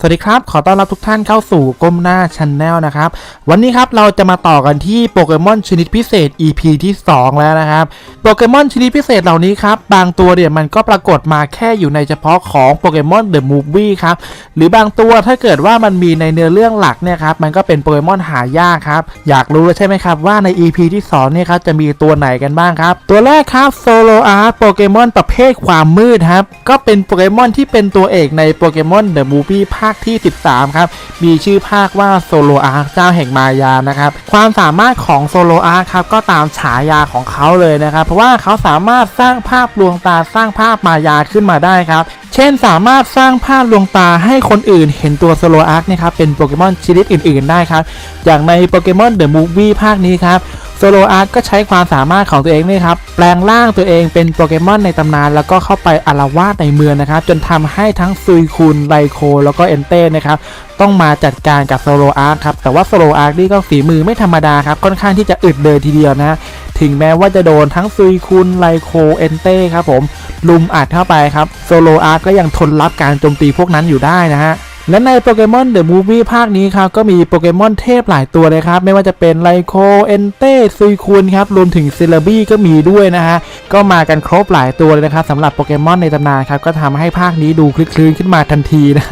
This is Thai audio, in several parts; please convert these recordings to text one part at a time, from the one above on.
สวัสดีครับ ขอต้อนรับทุกท่านเข้าสู่ก้มหน้าชันแนลนะครับ วันนี้ครับเราจะมาต่อกันที่โปเกมอนชนิดพิเศษ EP ที่ 2 แล้วนะครับโปเกมอนชนิดพิเศษเหล่านี้ครับ บางตัวเนี่ยมันก็ปรากฏมาแค่อยู่ในเฉพาะของโปเกมอนเดอะมูฟวี่ครับ หรือบางตัวถ้าเกิดว่ามันมีในเนื้อเรื่องหลักเนี่ยครับ มันก็เป็นโปเกมอนหายากครับ อยากรู้แล้วใช่ไหมครับว่าใน EP ที่2เนี่ยครับจะมีตัวไหนกันบ้างครับ ตัวแรกครับโซโลอาร์โปเกมอนประเภทความมืดครับก็เป็นโปเกมอนที่เป็นตัวเอกในโปเกมอนเดอะมูฟวี่ภาาคที่ 13 ครับ มีชื่อภาคว่าโซโลอาร์เจ้าแห่งมายานะครับ ความสามารถของโซโลอาร์ครับก็ตามฉายาของเขาเลยนะครับ เพราะว่าเขาสามารถสร้างภาพลวงตาสร้างภาพมายาขึ้นมาได้ครับ เช่นสามารถสร้างภาพลวงตาให้คนอื่นเห็นตัวโซโลอาร์เนี่ยครับเป็นโปเกมอนชนิดอื่น ๆ ได้ครับ อย่างในโปเกมอนเดอะมูฟวี่ภาคนี้ครับโซโลอาร์ก็ใช้ความสามารถของตัวเองนี่ครับ แปลงร่างตัวเองเป็นโปเกมอนในตำนาน แล้วก็เข้าไปอารวาสในเมืองนะครับ จนทำให้ทั้งซุยคุนไลโค แล้วก็เอนเต้นะครับ ต้องมาจัดการกับโซโลอาร์ครับ แต่ว่าโซโลอาร์นี่ก็ฝีมือไม่ธรรมดาครับ ค่อนข้างที่จะอึดเลยทีเดียวนะ ถึงแม้ว่าจะโดนทั้งซุยคุนไลโคเอนเต้ครับผมลุมอัดเข้าไปครับโซโลอาร์ก็ยังทนรับการโจมตีพวกนั้นอยู่ได้นะฮะและในโปเกมอนเดอะมูฟวี่ภาคนี้ครับ ก็มีโปเกมอนเทพหลายตัวเลยครับ ไม่ว่าจะเป็นไลโคเอนเต้ซุยคุนครับ รวมถึงซิลบี้ก็มีด้วยนะฮะ ก็มากันครบหลายตัวเลยนะครับสำหรับโปเกมอนในตำนานครับ ก็ทำให้ภาคนี้ดูคลึกคลื้นขึ้นมาทันทีนะ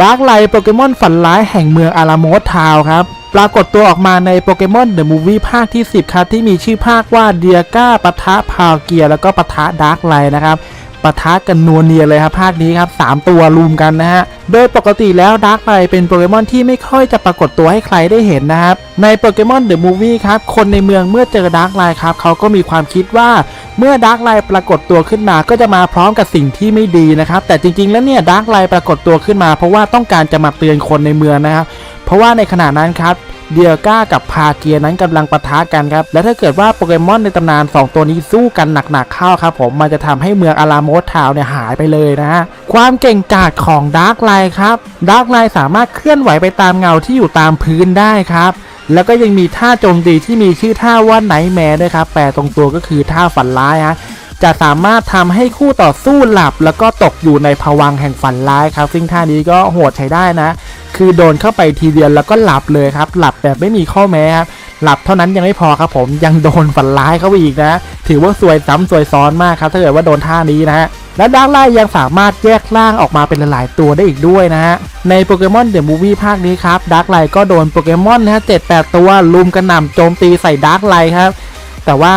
ดาร์กไลท์โปเกมอนฝันร้ายแห่งเมืองอาราโมสทาวครับ ปรากฏตัวออกมาในโปเกมอนเดอะมูฟวี่ภาคที่ 10 ครับ ที่มีชื่อภาคว่าเดียก้าปะทะพาวเกียร์แล้วก็ปะทะดาร์กไลท์นะครับ ปะทะกันนัวเนียเลยครับภาคนี้ครับ 3 ตัวรุมกันนะฮะ โดยปกติแล้วดาร์กไ t เป็นโปเกมอนที่ไม่ค่อยจะปรากฏตัวให้ใครได้เห็นนะครับ ในโปเกมอนเดอะมูฟวี่ครับ คนในเมืองเมื่อเจอดาร์กไ t ครับเขาก็มีความคิดว่าเมื่อดาร์กไ t ปรากฏตัวขึ้นมาก็จะมาพร้อมกับสิ่งที่ไม่ดีนะครับ แต่จริงๆแล้วเนี่ยดาร์กไ t ปรากฏตัวขึ้นมา เพราะว่าต้องการจะมาเตือนคนในเมืองนะครับ เพราะว่าในขณะนั้นครับ เดียก้ากับพาเกียนั้นกำลังปะทะกันครับ และถ้าเกิดว่าโปเกมอนในตำนาน 2 ตัวนี้สู้กันหนักๆเข้าครับผมมันจะทำให้เมืองอารามสทาวเนี่ยหายไปเลยนะฮะ ความเก่งกาจของดาร์กไลครับดาร์กไลสามารถเคลื่อนไหวไปตามเงาที่อยู่ตามพื้นได้ครับแล้วก็ยังมีท่าโจมตีที่มีชื่อท่าว่าไนท์แมร์ด้วยครับ แปลตรงตัวก็คือท่าฝันร้ายฮะ จะสามารถทำให้คู่ต่อสู้หลับ แล้วก็ตกอยู่ในภวังแห่งฝันร้ายครับ ซึ่งท่านี้ก็โหดใช้ได้นะ คือโดนเข้าไปทีเดียวแล้วก็หลับเลยครับ หลับแบบไม่มีข้อแม้ครับหลับเท่านั้นยังไม่พอครับผมยังโดนฝันร้ายเข้าไปอีกนะ ถือว่าสวยซ้ำสวยซ้อนมากครับ ถ้าเกิดว่าโดนท่านี้นะฮะและดาร์กไล่ยังสามารถแยกร่างออกมาเป็นหลาย ๆ ตัวได้อีกด้วยนะฮะ ในโปเกมอนเดอะมูฟวี่ภาคนี้ครับดาร์กไลก็โดนโปเกมอนนะฮะเจ็ดแปดตัวลุมกระหน่ำโจมตีใส่ดาร์กไลครับ แต่ว่า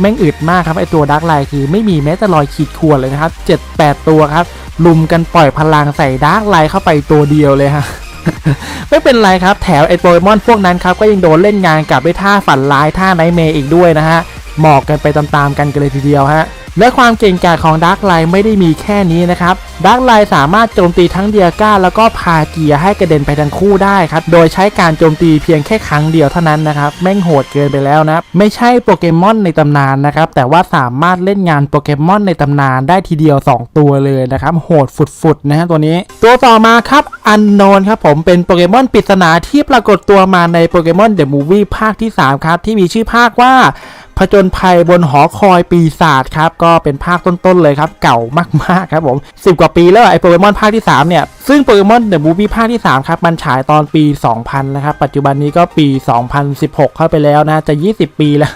แม่งอึดมากครับไอตัวดาร์กไลคือไม่มีแม้แต่รอยขีดข่วนเลยนะครับเจ็ดแปดตัวครับลุมกันปล่อยพลังใส่ดาร์กไลเข้าไปตัวเดียวเลยฮะไม่เป็นไรครับแถวไอโปเกมอนพวกนั้นครับก็ยังโดนเล่นงานกับด้วยท่าฝันร้ายท่าไนเมย์อีกด้วยนะฮะหมอกกันไปตามๆกันกันเลยทีเดียวฮะ และความเก่งกาจของดาร์กไลไม่ได้มีแค่นี้นะครับดาร์กไลสามารถโจมตีทั้งเดียก้า แล้วก็พาเกียร์ให้กระเด็นไปทั้งคู่ได้ครับ โดยใช้การโจมตีเพียงแค่ครั้งเดียวเท่านั้นนะครับ แม่งโหดเกินไปแล้วนะไม่ใช่โปเกมอนในตำนานนะครับ แต่ว่าสามารถเล่นงานโปเกมอนในตำนานได้ทีเดียว 2 ตัวเลยนะครับ โหดฝุดๆนะฮะตัวนี้ ตัวต่อมาครับอันโนนครับผมเป็นโปเกมอนปริศนาที่ปรากฏตัวมาในโปเกมอนเดอะมูฟวี่ภาคที่ 3 ครับ ที่มีชื่อภาคว่า ผจญภัยบนหอคอยปีศาจครับ ก็เป็นภาคต้นๆเลยครับ เก่ามากๆครับผม10 กว่าปีแล้วไอโปเกมอนภาคที่ 3 เนี่ย ซึ่งโปเกมอนเดอะมูฟวี่ภาคที่ 3 ครับ มันฉายตอนปี 2000 นะครับ ปัจจุบันนี้ก็ปี 2016 เข้าไปแล้วนะ จะ 20 ปีแล้ว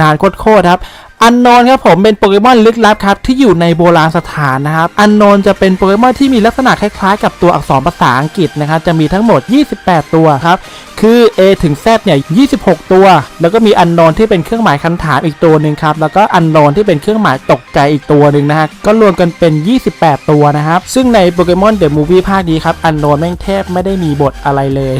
นานโคตรๆครับ อันโนนครับผมเป็นโปเกมอนลึกลับครับที่อยู่ในโบราณสถานนะครับ อันโนนจะเป็นโปเกมอนที่มีลักษณะคล้ายๆ กับตัวอักษรภาษาอังกฤษนะครับ จะมีทั้งหมด 28 ตัวครับ คือ A ถึง Z เนี่ย 26 ตัว แล้วก็มีอันโนนที่เป็นเครื่องหมายคำถามอีกตัวหนึ่งครับ แล้วก็อันโนนที่เป็นเครื่องหมายตกใจอีกตัวหนึ่งนะฮะ ก็รวมกันเป็น 28 ตัวนะครับ ซึ่งในโปเกมอนเดอะมูฟวี่ภาคนี้ครับ อันโนนแม่งแทบไม่ได้มีบทอะไรเลย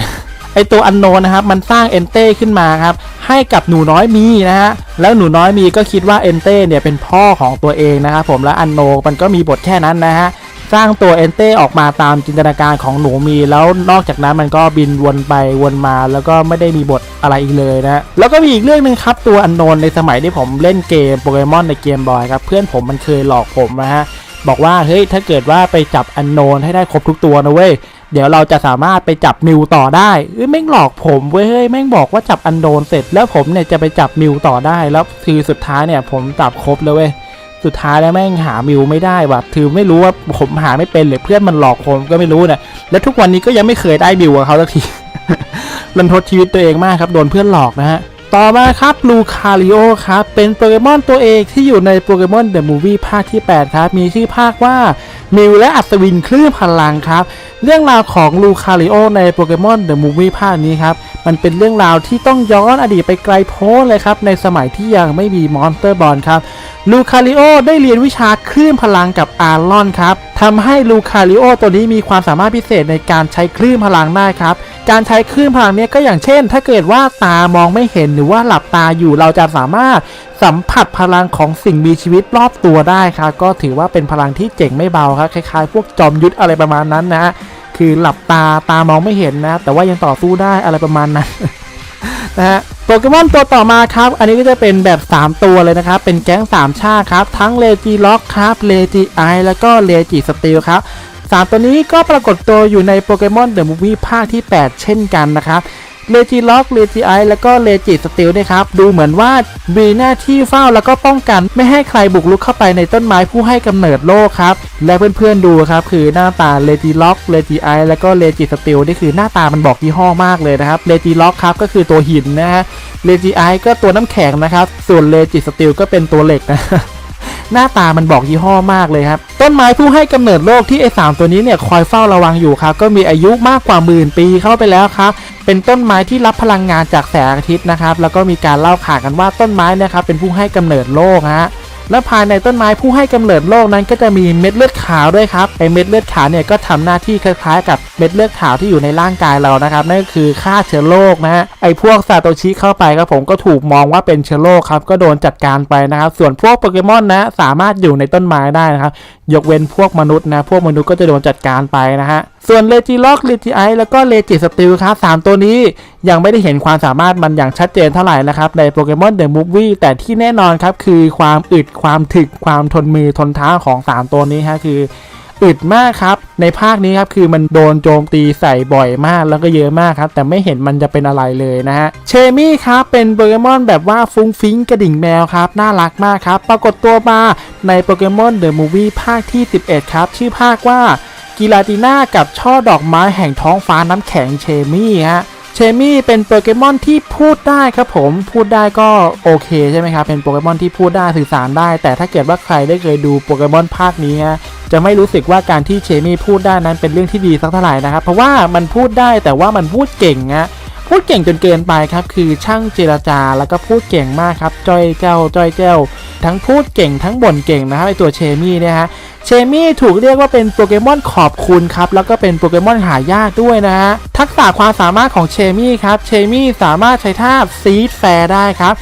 ไอตัวอันโนนะครับมันสร้างเอนเต้ขึ้นมาครับให้กับหนูน้อยมีนะฮะแล้วหนูน้อยมีก็คิดว่าเอนเต้เนี่ยเป็นพ่อของตัวเองนะครับผมและอันโนมันก็มีบทแค่นั้นนะฮะสร้างตัวเอนเต้ออกมาตามจินตนาการของหนูมี แล้วนอกจากนั้นมันก็บินวนไปวนมาแล้วก็ไม่ได้มีบทอะไรอีกเลยนะแล้วก็มีอีกเรื่องหนึ่งครับตัวอันโนนในสมัยที่ผมเล่นเกมโปเกมอนในเกมบอยครับเพื่อนผมมันเคยหลอกผมนะฮะบอกว่าเฮ้ยถ้าเกิดว่าไปจับอันโนนให้ได้ครบทุกตัวนะเว้ย เดี๋ยวเราจะสามารถไปจับมิวต่อได้เอ้ยแม่งหลอกผมเว้ยเฮ้ยแม่งบอกว่าจับอันโดนเสร็จแล้วผมเนี่ยจะไปจับมิวต่อได้แล้วคือสุดท้ายเนี่ยผมจับครบเลยเว้ยสุดท้ายแล้วแม่งหามิวไม่ได้ว่ะถือไม่รู้ว่าผมหาไม่เป็นหรือเพื่อนมันหลอกผมก็ไม่รู้นะและทุกวันนี้ก็ยังไม่เคยได้มิวกับเขาสักทีรันทดชีวิตตัวเองมากครับโดนเพื่อนหลอกนะฮะ ต่อมาครับลูคาริโอครับ เป็นโปเกมอนตัวเอกที่อยู่ในโปเกมอนเดอะมูฟวี่ภาคที่ 8 ครับ มีชื่อภาคว่ามิวและอัศวินคลื่นพลังครับ เรื่องราวของลูคาริโอในโปเกมอนเดอะมูฟวี่ภาคนี้ครับ มันเป็นเรื่องราวที่ต้องย้อนอดีตไปไกลโพ้นเลยครับ ในสมัยที่ยังไม่มีมอนสเตอร์บอลครับลูคาริโอได้เรียนวิชาคลื่นพลังกับอารอนครับทำให้ลูคาริโอตัวนี้มีความสามารถพิเศษในการใช้คลื่นพลังได้ครับการใช้คลื่นพลังเนี้ยก็อย่างเช่น ถ้าเกิดว่าตามองไม่เห็นหรือว่าหลับตาอยู่เราจะสามารถสัมผัสพลังของสิ่งมีชีวิตรอบตัวได้ครับก็ถือว่าเป็นพลังที่เจ๋งไม่เบาครับคล้ายๆ พวกจอมยุทธอะไรประมาณนั้นนะฮะ คือหลับตาตามองไม่เห็นนะแต่ว่ายังต่อสู้ได้อะไรประมาณนั้นนะฮะโปเกมอนตัวต่อมาครับ อันนี้ก็จะเป็นแบบ 3 ตัวเลยนะครับ เป็นแก๊ง 3 ชาติครับ ทั้งเลจิล็อกครับเลจิไอแล้วก็เลจิสติลครับสามตัวนี้ก็ปรากฏตัวอยู่ในโปเกมอนเดอะมูฟวี่ภาคที่ 8 เช่นกันนะครับ เลจิล็อกเลจิไอแล้วก็เลจิสติลนะครับ ดูเหมือนว่ามีหน้าที่เฝ้าแล้วก็ป้องกัน ไม่ให้ใครบุกรุกเข้าไปในต้นไม้ผู้ให้กำเนิดโลกครับ และเพื่อนๆดูครับ คือหน้าตาเลจิล็อกเลจิไอแล้วก็เลจิสติลนี่คือหน้าตามันบอกยี่ห้อมากเลยนะครับเลจิล็อกครับก็คือตัวหินนะฮะเลจิไอก็ตัวน้ำแข็งนะครับ ส่วนเลจิสติลก็เป็นตัวเหล็กนะหน้าตามันบอกยี่ห้อมากเลยครับ ต้นไม้ผู้ให้กำเนิดโลกที่ไอสามตัวนี้เนี่ยคอยเฝ้าระวังอยู่ครับ ก็มีอายุมากกว่าหมื่นปีเข้าไปแล้วครับ เป็นต้นไม้ที่รับพลังงานจากแสงอาทิตย์นะครับ แล้วก็มีการเล่าขานกันว่าต้นไม้นะครับเป็นผู้ให้กำเนิดโลกฮะและภายในต้นไม้ผู้ให้กำเนิดโลกนั้นก็จะมีเม็ดเลือดขาวด้วยครับไอเม็ดเลือดขาวเนี่ยก็ทำหน้าที่คล้ายๆ กับเม็ดเลือดขาวที่อยู่ในร่างกายเรานะครับนั่นก็คือฆ่าเชื้อโรคนะฮะไอพวกซาโตชิเข้าไปครับผมก็ถูกมองว่าเป็นเชื้อโรคครับก็โดนจัดการไปนะครับ ส่วนพวกโปเกมอนนะสามารถอยู่ในต้นไม้ได้นะครับ ยกเว้นพวกมนุษย์นะพวกมนุษย์ก็จะโดนจัดการไปนะฮะ ส่วนเลจิล็อกเลจิไอแล้วก็เลจิสติลครับสามตัวนี้ยังไม่ได้เห็นความสามารถมันอย่างชัดเจนเท่าไหร่นะครับ ในโปเกมอนเดอะมูฟวี่แต่ที่แน่นอนครับ คือความอึดความถึกความทนมือทนเท้าของ 3 ตัวนี้ฮะคืออึดมากครับ ในภาคนี้ครับคือมันโดนโจมตีใส่บ่อยมากแล้วก็เยอะมากครับ แต่ไม่เห็นมันจะเป็นอะไรเลยนะฮะเชมี่ครับเป็นโปเกมอนแบบว่าฟุ้งฟิ้งกระดิ่งแมวครับ น่ารักมากครับ ปรากฏตัวมาในโปเกมอนเดอะมูฟวี่ภาคที่ 11 ครับ ชื่อภาคว่า กีลาติน่ากับช่อดอกไม้แห่งท้องฟ้าน้ำแข็งเชมี่ฮะเชมี่เป็นโปเกมอนที่พูดได้ครับผมพูดได้ก็โอเคใช่ไหมครับเป็นโปเกมอนที่พูดได้สื่อสารได้ แต่ถ้าเกิดว่าใครได้เคยดูโปเกมอนภาคนี้ฮะจะไม่รู้สึกว่าการที่เชมี่พูดได้นั้นเป็นเรื่องที่ดีสักเท่าไหร่นะครับ เพราะว่ามันพูดได้แต่ว่ามันพูดเก่งฮะพูดเก่งจนเกินไปครับ คือช่างเจรจาแล้วก็พูดเก่งมากครับ จ้อยเจ้าจ้อยเจ้า ทั้งพูดเก่งทั้งบ่นเก่งนะครับไอตัวเชมี่เนี่ยฮะเชมี่ถูกเรียกว่าเป็นโปเกมอนขอบคุณครับ แล้วก็เป็นโปเกมอนหายากด้วยนะฮะทักษะความสามารถของเชมี่ครับเชมี่สามารถใช้ท่าซีดแฟร์ได้ครับ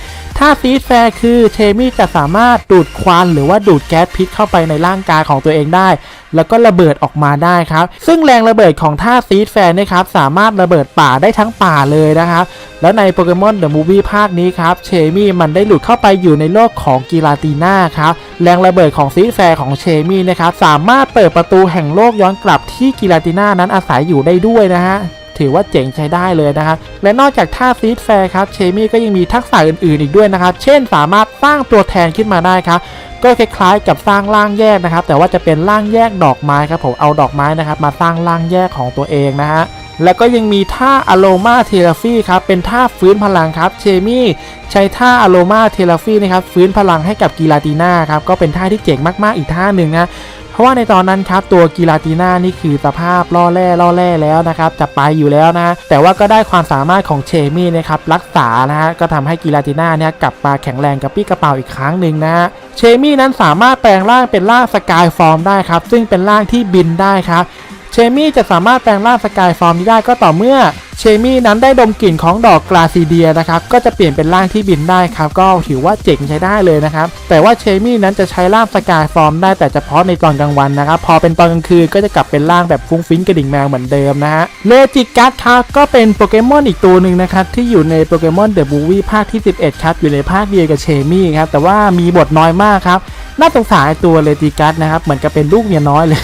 ท่าซีดแฟร์คือเชมี่จะสามารถดูดควันหรือว่าดูดแก๊สพิษเข้าไปในร่างกายของตัวเองได้ แล้วก็ระเบิดออกมาได้ครับ ซึ่งแรงระเบิดของท่าซีดแฟร์เนี่ยครับ สามารถระเบิดป่าได้ทั้งป่าเลยนะครับ แล้วในโปเกมอนเดอะมูฟวี่ภาคนี้ครับเชมี่มันได้หลุดเข้าไปอยู่ในโลกของกีลาตีน่าครับแรงระเบิดของซีดแฟร์ของเชมี่นะครับสามารถเปิดประตูแห่งโลกย้อนกลับที่กีลาติน่านั้นอาศัยอยู่ได้ด้วยนะฮะ ถือว่าเจ๋งใช้ได้เลยนะครับและนอกจากท่าซีดแฟร์ครับเชมี่ก็ยังมีทักษะอื่นๆอีกด้วยนะครับ เช่นสามารถสร้างตัวแทนขึ้นมาได้ครับก็คล้ายๆกับสร้างร่างแยกนะครับ แต่ว่าจะเป็นร่างแยกดอกไม้ครับผมเอาดอกไม้นะครับ มาสร้างร่างแยกของตัวเองนะฮะแล้วก็ยังมีท่าอโลมาเทราฟี่ครับเป็นท่าฟื้นพลังครับเชมี่ใช้ท่าอโลมาเทราฟี่นะครับฟื้นพลังให้กับกีลาติน่าครับก็เป็นท่าที่เจ๋งมากๆอีกท่าหนึ่งนะ เพราะว่าในตอนนั้นครับตัวกีลาติน่านี่คือสภาพล่อแร่ล่อแร่แล้วนะครับจะไปอยู่แล้วนะ แต่ว่าก็ได้ความสามารถของเชมี่นะครับรักษานะฮะก็ทำให้กีลาติน่าเนี่ยกลับมาแข็งแรงกระปี้กระเป๋าอีกครั้งหนึ่งนะฮะเชมี่นั้นสามารถแปลงร่างเป็นร่างสกายฟอร์มได้ครับ ซึ่งเป็นร่างที่บินได้ครับเชมี่จะสามารถแปลงร่างสกายฟอร์มนี้ได้ก็ต่อเมื่อ เชมี่นั้นได้ดมกลิ่นของดอกกราซีเดียนะครับก็จะเปลี่ยนเป็นร่างที่บินได้ครับก็ถือว่าเจ๋งใช้ได้เลยนะครับแต่ว่าเชมี่นั้นจะใช้ร่างสกายฟอร์มได้แต่เฉพาะในตอนกลางวันนะครับพอเป็นตอนกลางคืนก็จะกลับเป็นร่างแบบฟุ้งฟิ้งกระดิ่งแมวเหมือนเดิมนะฮะเลจิกัสครับก็เป็นโปเกมอนอีกตัวหนึ่งนะครับที่อยู่ในโปเกมอนเดอะบูวี่ภาคที่ 11ครับอยู่ในภาคเดียวกับเชมี่ครับแต่ว่ามีบทน้อยมากครับน่าสงสารตัวเลจิกัสนะครับเหมือนกับเป็นลูกเมียน้อยเลย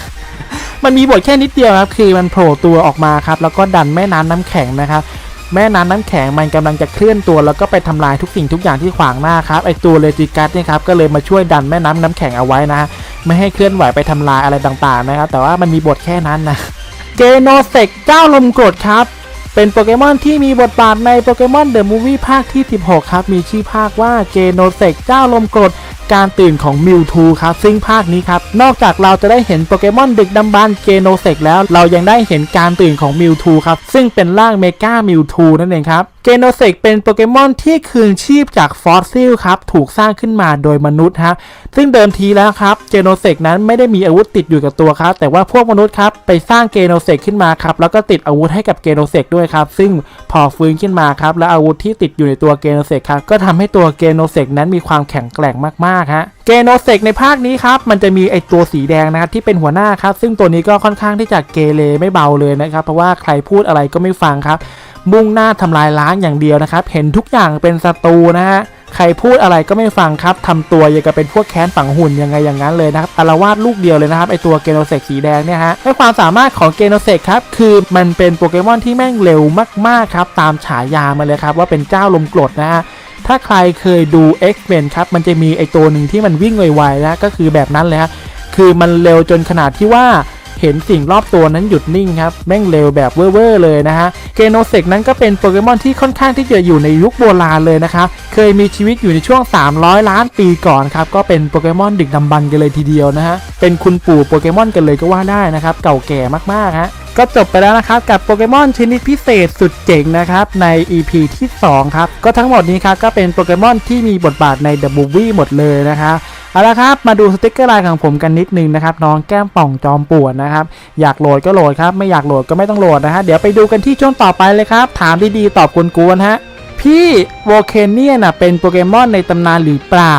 มันมีบทแค่นิดเดียวครับ คือมันโผล่ตัวออกมาครับ แล้วก็ดันแม่น้ำน้ำแข็งนะครับ แม่น้ำน้ำแข็งมันกำลังจะเคลื่อนตัว แล้วก็ไปทำลายทุกสิ่งทุกอย่างที่ขวางหน้าครับ ไอตัวเลจิกัสเนี่ยครับ ก็เลยมาช่วยดันแม่น้ำน้ำแข็งเอาไว้นะฮะ ไม่ให้เคลื่อนไหวไปทำลายอะไรต่างๆนะครับ แต่ว่ามันมีบทแค่นั้นนะเกโนเซกเจ้าลมกรดครับเป็นโปเกมอนที่มีบทบาทในโปเกมอนเดอะมูฟวี่ภาคที่ 16 ครับ มีชื่อภาคว่าเกโนเซกเจ้าลมกรด การตื่นของมิวทูครับซึ่งภาคนี้ครับ นอกจากเราจะได้เห็นโปเกมอนดึกดำบรรเกโนเซกแล้ว เรายังได้เห็นการตื่นของมิวทูครับ ซึ่งเป็นร่างเมกามิวทูนั่นเองครับ เกโนเซกเป็นโปเกมอนที่คืนชีพจากฟอสซิลครับถูกสร้างขึ้นมาโดยมนุษย์ฮะซึ่งเดิมทีแล้วครับเกโนเซกนั้นไม่ได้มีอาวุธติดอยู่กับตัวครับแต่ว่าพวกมนุษย์ครับไปสร้างเกโนเซกขึ้นมาครับแล้วก็ติดอาวุธให้กับเกโนเซกด้วยครับซึ่งพอฟื้นขึ้นมาครับและอาวุธที่ติดอยู่ในตัวเกโนเซกครับก็ทำให้ตัวเกโนเซกนั้นมีความแข็งแกร่งมากๆฮะเกโนเซกในภาคนี้ครับมันจะมีไอตัวสีแดงนะครับที่เป็นหัวหน้าครับซึ่งตัวนี้ก็ค่อนข้างที่จะเกเรไม่เบาเลยนะครับเพราะว่าใครพูดอะไรก็ไม่ฟังครับ มุ่งหน้าทำลายล้างอย่างเดียวนะครับ เห็นทุกอย่างเป็นศัตรูนะฮะใครพูดอะไรก็ไม่ฟังครับทำตัวยังกับเป็นพวกแค้นฝังหุ่นยังไงอย่างนั้นเลยนะครับอารวาสลูกเดียวเลยนะครับไอตัวเกโนเซกสีแดงเนี่ยฮะให้ความสามารถของเกโนเซกครับคือมันเป็นโปเกมอนที่แม่งเร็วมากๆครับตามฉายามาเลยครับว่าเป็นเจ้าลมกรดนะฮะถ้าใครเคยดู X-Men ครับมันจะมีไอตัวหนึ่งที่มันวิ่งไวๆนะก็คือแบบนั้นเลยฮะคือมันเร็วจนขนาดที่ว่า เห็นสิ่งรอบตัวนั้นหยุดนิ่งครับแม่งเร็วแบบเว่อร์เลยนะฮะเกโนเซกนั้นก็เป็นโปเกมอนที่ค่อนข้างที่จะอยู่ในยุคโบราณเลยนะครับเคยมีชีวิตอยู่ในช่วง 300 ล้านปีก่อนครับก็เป็นโปเกมอนดึกดำบรรพ์กันเลยทีเดียวนะฮะเป็นคุณปู่โปเกมอนกันเลยก็ว่าได้นะครับเก่าแก่มากๆฮะ ก็จบไปแล้วนะครับกับโปเกมอนชนิดพิเศษสุดเจ๋งนะครับใน EP ที่ 2 ครับ ก็ทั้งหมดนี้ครับก็เป็นโปเกมอนที่มีบทบาทใน The Movie หมดเลยนะครับเอาละครับมาดูสติกเกอร์ลน์ของผมกันนิดนึงนะครับน้องแก้มป่องจอมป่วนนะครับอยากโหลดก็โหลดครับไม่อยากโหลดก็ไม่ต้องโหลดนะฮะเดี๋ยวไปดูกันที่ช่วงต่อไปเลยครับ ถามดีๆตอบกวนๆฮะพี่โวเคเนียน่ะเป็นโปเกมอนในตำนานหรือเปล่า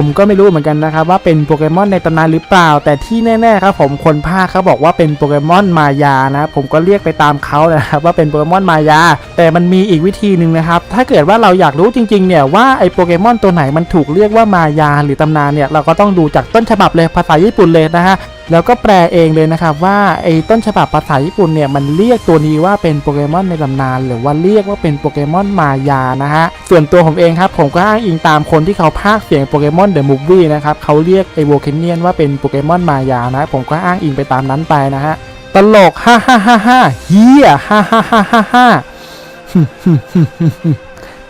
ผมก็ไม่รู้เหมือนกันนะครับว่าเป็นโปเกมอนในตำนานหรือเปล่า แต่ที่แน่ๆครับผมคนภาคเขาบอกว่าเป็นโปเกมอนมายานะผมก็เรียกไปตามเขานะครับว่าเป็นโปเกมอนมายา แต่มันมีอีกวิธีหนึ่งนะครับถ้าเกิดว่าเราอยากรู้จริงๆเนี่ยว่าไอโปเกมอนตัวไหนมันถูกเรียกว่ามายาหรือตำนานเนี่ยเราก็ต้องดูจากต้นฉบับเลยภาษาญี่ปุ่นเลยนะฮะแล้วก็แปลเองเลยนะครับว่าไอ้ต้นฉบับภาษาญี่ปุ่นเนี่ยมันเรียกตัวนี้ว่าเป็นโปเกมอนในตำนาน หรือว่าเรียกว่าเป็นโปเกมอนมายานะฮะส่วนตัวผมเองครับผมก็อ้างอิงตามคนที่เขาพากเสียงโปเกมอนเดอะมูฟวี่นะครับเขาเรียกไอโวเคนเนียนว่าเป็นโปเกมอนมายานะ ผมก็อ้างอิงไปตามนั้นไปนะฮะ ตลกฮ่าฮ่าฮ่าฮ่าเฮียฮ่าฮ่าฮ่าฮ่าฮ่า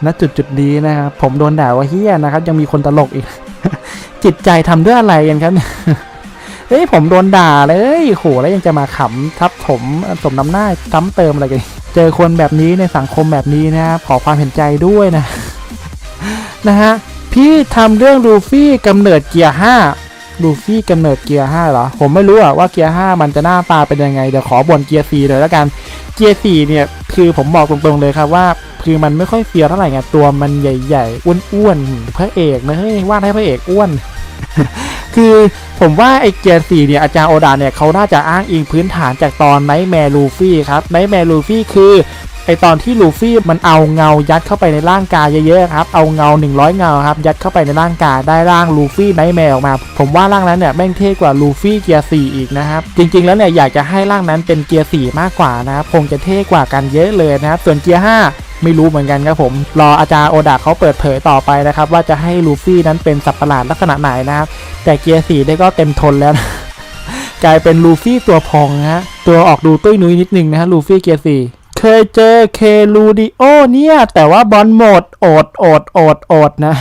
ณจุดจุดนี้นะครับผมโดนด่าว่าเฮียนะครับ ยังมีคนตลกอีก จิตใจทำด้วยอะไรกันครับเฮ้ยผมโดนด่าเลยโหแล้วยังจะมาขำทับผมสมน้ำหน้าซ้ำเติมอะไรกันเจอคนแบบนี้ในสังคมแบบนี้นะครับขอความเห็นใจด้วยนะ นะฮะ พี่ทำเรื่องลูฟี่กำเนิดเกียร์ห้าลูฟี่กำเนิดเกียร์ห้าเหรอ ผมไม่รู้อะว่าเกียร์ห้ามันจะหน้าตาเป็นยังไง เดี๋ยวขอบ่นเกียร์สี่เลยแล้วกัน เกียร์สี่เนี่ยคือผมบอกตรงๆเลยครับว่าคือมันไม่ค่อยเฟียเท่าไหร่ไงตัวมันใหญ่ ๆ อ้วนๆพระเอกนะเฮ้ยวาดให้พระเอกอ้วน คือผมว่าไอ้เกียร์สี่เนี่ยอาจารย์โอดาเนี่ยเขาน่าจะอ้างอิงพื้นฐานจากตอนไนท์แมร์ลูฟี่ครับไนท์แมร์ลูฟี่คือ ไอตอนที่ลูฟี่มันเอาเงายัดเข้าไปในร่างกายเยอะๆครับเอาเงา 100 เงาครับยัดเข้าไปในร่างกายได้ร่างลูฟี่ไนท์แมร์ออกมา ผมว่าร่างนั้นเนี่ยแม่งเท่กว่าลูฟี่เกียร์4อีกนะครับจริง ๆแล้วเนี่ยอยากจะให้ร่างนั้นเป็นเกียร์4มากกว่านะครับคงจะเท่กว่ากันเยอะเลยนะครับส่วนเกียร์5ไม่รู้เหมือนกันครับผม รออาจารย์โอดาเขาเปิดเผยต่อไปนะครับ ว่าจะให้ลูฟี่นั้นเป็นสัตว์ประหลาดลักษณะไหนนะครับ แต่เกียร์สี่ได้ก็เต็มทนแล้วนะกลายเป็นลูฟี่ตัวพองนะฮะตัวออกดูตุ้ยนุ้ยนิดนึงนะฮะลูฟี่เกียร์สี่ เคยเจอเคลูดิโอเนี่ย แต่ว่าบอลหมดโอดโอดโอดโอดนะ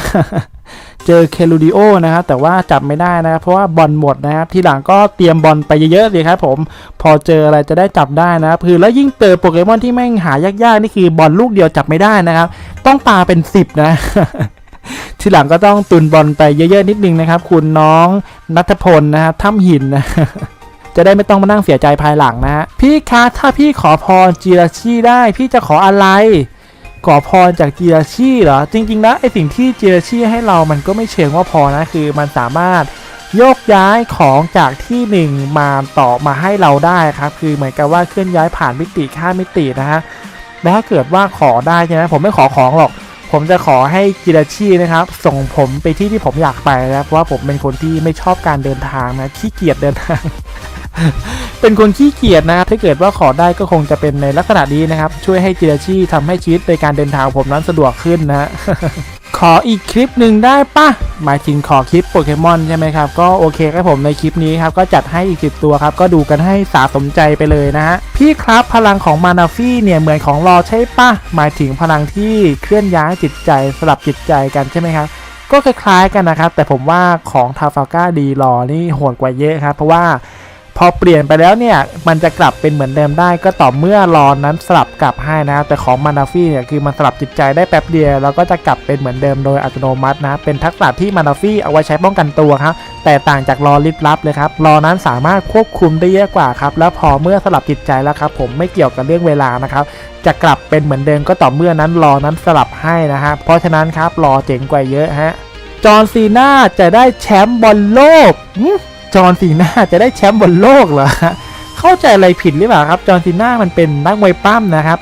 เจอเคลูดิโอนะครับแต่ว่าจับไม่ได้นะครับเพราะว่าบอลหมดนะครับทีหลังก็เตรียมบอลไปเยอะๆเลยครับผม พอเจออะไรจะได้จับได้นะครับคือแล้วยิ่งเจอโปเกมอนที่แม่งหายากๆ นี่คือบอลลูกเดียวจับไม่ได้นะครับ ต้องปาเป็นสิบนะทีหลังก็ต้องตุนบอลไปเยอะๆนิดนึงนะครับ คุณน้องนัทพลนะครับถ้ำหินนะ จะได้ไม่ต้องมานั่งเสียใจภายหลังนะฮะพี่คะถ้าพี่ขอพรจีราชีได้พี่จะขออะไร ขอพรจากจีราชีเหรอจริงๆแล้วไอสิ่งที่จีราชีให้เรามันก็ไม่เชิงว่าพอนะคือมันสามารถโยกย้ายของจากที่หนึ่งมาต่อมาให้เราได้ครับ คือเหมือนกับว่าเคลื่อนย้ายผ่านมิติข้ามมิตินะฮะแล้วถ้าเกิดว่าขอได้ใช่ไหมผมไม่ขอของหรอก ผมจะขอให้จิราชีนะครับ ส่งผมไปที่ที่ผมอยากไปนะเพราะว่าผมเป็นคนที่ไม่ชอบการเดินทางนะขี้เกียจเดินทาง เป็นคนขี้เกียจนะครับถ้าเกิดว่าขอได้ก็คงจะเป็นในลักษณะนี้นะครับ ช่วยให้จิราชีทำให้ชีวิตในการเดินทางของผมนั้นสะดวกขึ้นนะ ขออีกคลิปหนึ่งได้ปะหมายถึงขอคลิปโปเกมอนใช่ไหมครับ ก็โอเคครับผมในคลิปนี้ครับ ก็จัดให้อีก10ตัวครับ ก็ดูกันให้สาสมใจไปเลยนะฮะ พี่ครับพลังของมานาฟี่เนี่ยเหมือนของรอใช่ปะหมายถึงพลังที่เคลื่อนย้ายจิตใจสลับจิตใจกันใช่ไหมครับก็คล้ายๆกันนะครับ แต่ผมว่าของทาฟาก้าดีรอนี่โหดกว่าเยอะครับ เพราะว่า พอเปลี่ยนไปแล้วเนี่ย มันจะกลับเป็นเหมือนเดิมได้ก็ต่อเมื่อรอนั้นสลับกลับให้นะครับแต่ของมานาฟี่เนี่ยคือมันสลับจิตใจได้แป๊บเดียวแล้วก็จะกลับเป็นเหมือนเดิมโดยอัตโนมัตินะ เป็นทักษะที่มานาฟี่เอาไว้ใช้ป้องกันตัวครับแต่ต่างจากรอลิบลับเลยครับรอนั้นสามารถควบคุมได้เยอะกว่าครับแล้วพอเมื่อสลับจิตใจแล้วครับผมไม่เกี่ยวกับเรื่องเวลานะครับจะกลับเป็นเหมือนเดิมก็ต่อเมื่อนั้นรอนั้นสลับให้นะฮะเพราะฉะนั้นครับรอเจ๋งกว่าเยอะฮะจอห์ซีนาจะได้แชมป์บอลโลก จอห์นซีนาจะได้แชมป์บอลโลกเหรอฮะเข้าใจอะไรผิดหรือเปล่าครับจอห์นซีนามันเป็นนักมวยปั้มนะครับ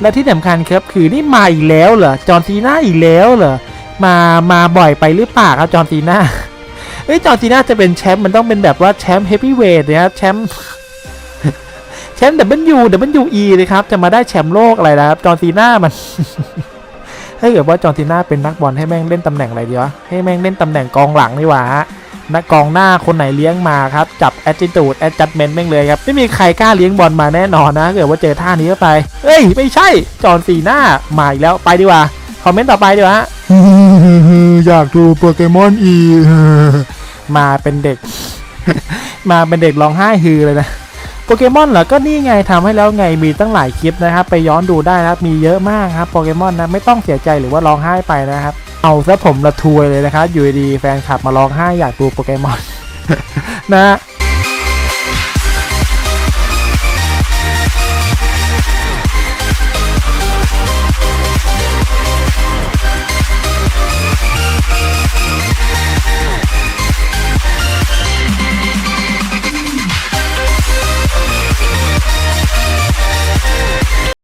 และที่สำคัญครับคือนี่มาอีกแล้วเหรอจอห์นซีนาอีกแล้วเหรอมามาบ่อยไปหรือเปล่าครับจอห์นซีนาเอ้ยจอห์นซีนาจะเป็นแชมป์มันต้องเป็นแบบว่าแชมป์เฮฟวีเวทนะครับแชมป์แชมป์ W WE เลยครับ จะมาได้แชมป์โลกอะไรนะครับ จอห์นซีน่ามันถ้าเกิดว่าจอร์นติน่าเป็นนักบอลให้แม่งเล่นตำแหน่งอะไรดีวะ ให้แม่งเล่นตำแหน่งกองหลังดีกว่าฮะ นักกองหน้าคนไหนเลี้ยงมาครับจับ attitude adjustment แม่งเลยครับไม่มีใครกล้าเลี้ยงบอลมาแน่นอนนะเกิดว่าเจอท่านี้เข้าไปเอ้ยไม่ใช่จอร์นซีน่ามาอีกแล้วไปดีกว่าคอมเมนต์ต่อไปดีกว่าฮะอยากดูโปเกมอนอีมาเป็นเด็ก มาเป็นเด็กร้องไห้ฮือเลยนะโปเกมอนเหรอ ก็นี่ไงทำให้แล้วไงมีตั้งหลายคลิปนะครับ ไปย้อนดูได้นะครับ มีเยอะมากครับโปเกมอนนะ ไม่ต้องเสียใจหรือว่าร้องไห้ไปนะครับ เอาซะผมละทวยเลยนะครับอยู่ดีแฟนคลับมาร้องไห้อยากดูโปเกมอน นะฮะ